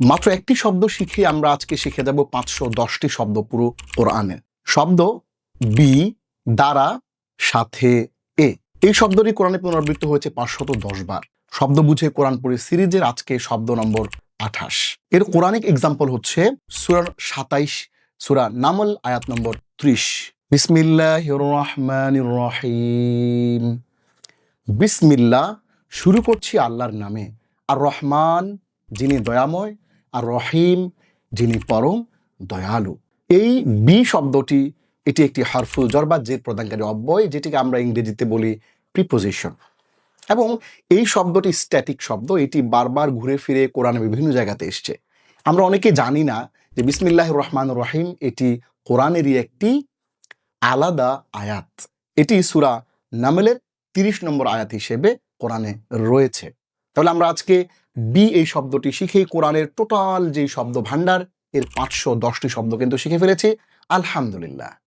মাত্র একটি শব্দ শিখে আমরা আজকে শিখে যাব পাঁচশো দশটি শব্দ পুরো কোরআনে। শব্দ বি দ্বারা সাথে এ। এই শব্দটি কোরআনে পুনরাবৃত্ত হয়েছে পাঁচশত দশ বার। শব্দ বুঝে কোরআন পড়ে সিরিজের আজকে শব্দ নম্বর আঠাশ। এর কোরআনিক এক্সাম্পল হচ্ছে সুরার সাতাইশ, সুরা নামল, আয়াত নম্বর ত্রিশ। বিসমিল্লাহ রহমান রহিম বিসমিল্লা শুরু করছি আল্লাহর নামে। আর রহমান, যিনি দয়াময় আর রহিম যিনি পরম দয়ালু। এই বি শব্দটি, এটি একটি হারফুল জর বা জের প্রদানকারী অব্যয়, যেটিকে আমরা ইংরেজিতে বলি প্রিপোজিশন এবং এই শব্দটি স্ট্যাটিক শব্দ, এটি বারবার ঘুরে ফিরে কোরআনে বিভিন্ন জায়গাতে এসছে। আমরা অনেকে জানি না যে বিসমিল্লাহ রহমান রহিম, এটি কোরআনেরই একটি আলাদা আয়াত। এটি সুরা নামেলের তিরিশ নম্বর আয়াত হিসেবে কোরআনে রয়েছে। তাহলে আমরা আজকে বি এই শব্দটি শিখেই কোরআনের টোটাল যে শব্দ ভাণ্ডার এর পাঁচশো দশটি শব্দ কিন্তু শিখে ফেলেছি। আলহামদুলিল্লাহ।